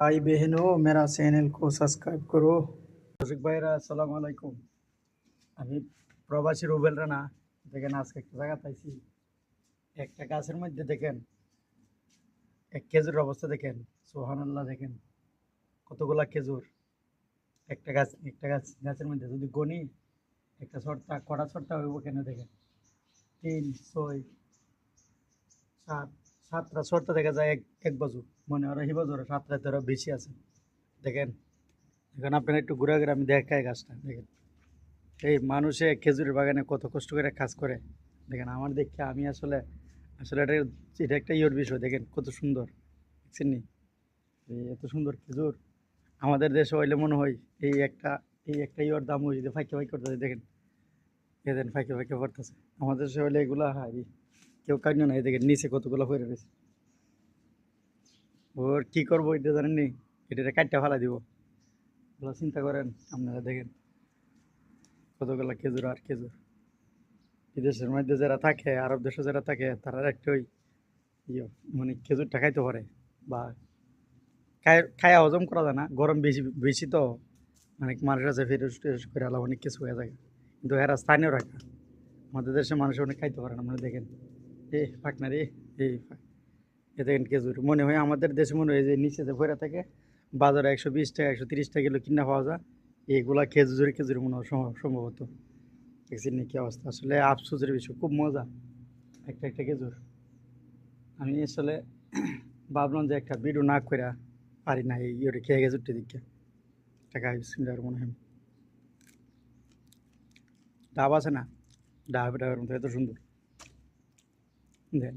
भाई बहनों मेरा चैनल को सब्सक्राइब करो দর্শক ভাইরা আসসালামু আলাইকুম আমি প্রবাসী রুবেল রানা দেখেন আজকে একটা জায়গা পাইছি একটা গাছের মধ্যে দেখেন এক খেজুরের অবস্থা দেখেন সোহানাল্লাহ দেখেন কতগুলা খেজুর একটা গাছ একটা গাছ গাছের মধ্যে যদি গনি একটা ছড়টা কটা ছড়টা হইব কেন দেখেন তিন ছয় সাত সাতটা ছড়টা দেখা যায় এক এক বছর মনে হয় বছর সাতটা তেরো বেশি আছে। দেখেন, এখন আপনারা একটু ঘুরে ঘুরে আমি দেখাই গাছটা দেখেন। এই মানুষে খেজুরের বাগানে কত কষ্ট করে কাজ করে। দেখেন, আমার দেখে আমি আসলে আসলে এটা এটা একটা ইয়ের বিষয়, দেখেন, কত সুন্দর। দেখছেন নি? এত সুন্দর খেজুর। আমাদের দেশে হইলে মনে হয় এই একটা এই একটা ইয়ের দাম হয়ে যদি ফাইকে ফাইকে করতেছে, দেখেন। এ দেন ফাইকে ফাইকে পড়তেছে আমাদের দেশে হইলে এগুলা হয় কেউ কান্য নাই দেখেন নিচে কতগুলো পড়ে রয়েছে। ওর কী করব এটা জানেন নি? এটা কাটটা ফেলা দিব। চিন্তা করেন, আপনারা দেখেন কতগুলো খেজুর আর খেজুর। বিদেশের মধ্যে যারা থাকে, আরব দেশে যারা থাকে, তারা একটা ওই ইয়ে মানে খেজুরটা খাইতে পারে বা খায় হজম করা যায় না। গরম বেশি বেশি তো অনেক মানুষ আছে ফেরস টেরস করে আলাদা অনেক কিছু হয়ে যায়। কিন্তু এরা স্থানীয় রাখা আমাদের দেশের মানুষ অনেক খাইতে পারে না মানে দেখেন। এ ফাঁকনা রে এই খেজুর মনে হয় আমাদের দেশে মনে হয় যে নিচে যে ভরে থাকে, বাজারে একশো বিশ টাকা, একশো তিরিশ টাকা কিলো কিনা পাওয়া যায়। এইগুলা খেজুর খেজুর মনে হয় সম্ভবত। দেখছেন নি কি অবস্থা? আসলে আফসোসের বিষয়, খুব মজা একটা একটা খেজুর। আমি আসলে ভাবলাম যে একটা ভিডিও না করে পারি না, এই ইয়ে খেয়ে খেজুরটি দিকে টাকা আর মনে হয়। ডাব আছে না? ডাব, ডাবের মতো, এত সুন্দর। দেন